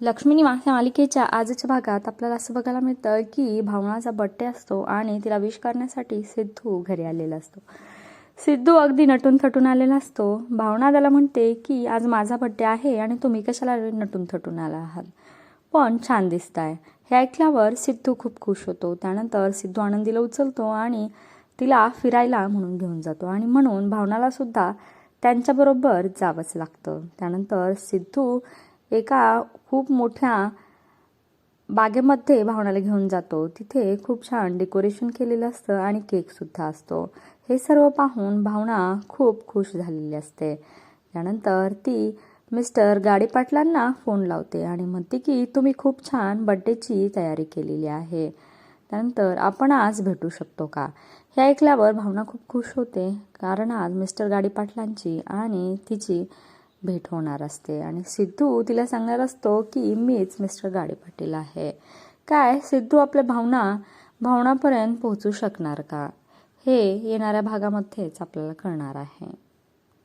लक्ष्मी निवास या मालिकेच्या आजच्या भागात आपल्याला असं बघायला मिळतं की भावनाचा बड्डे असतो आणि तिला विश करण्यासाठी सिद्धू घरी आलेला असतो. सिद्धू अगदी नटून थटून आलेला असतो. भावना त्याला म्हणते की आज माझा बड्डे आहे आणि तुम्ही कशाला नटून थटून आला आहात पण छान दिसताय. हे ऐकल्यावर सिद्धू खूप खुश होतो. त्यानंतर सिद्धू आनंदीला उचलतो आणि तिला फिरायला म्हणून घेऊन जातो आणि म्हणून भावनाला सुद्धा त्यांच्याबरोबर जावंच लागतं. त्यानंतर सिद्धू एका खूप मोठ्या बागेमध्ये भावनाला घेऊन जातो. तिथे खूप छान डेकोरेशन केलेलं असतं आणि केकसुद्धा असतो. हे सर्व पाहून भावना खूप खुश झालेली असते. त्यानंतर ती मिस्टर गाडीपाटलांना फोन लावते आणि म्हणते की तुम्ही खूप छान बड्डेची तयारी केलेली आहे. त्यानंतर आपण आज भेटू शकतो का? हे ऐकल्यावर भावना खूप खुश होते. कारण आज मिस्टर गाडीपाटलांची आणि तिची भेट होणार असते. आणि सिद्धू तिला सांगणार असतो की मीच मिस्टर गाडीपाटील आहे. काय? सिद्धू आपल्या भावना भावनापर्यंत पोहोचू शकणार का? हे येणाऱ्या भागामध्येच आपल्याला कळणार आहे.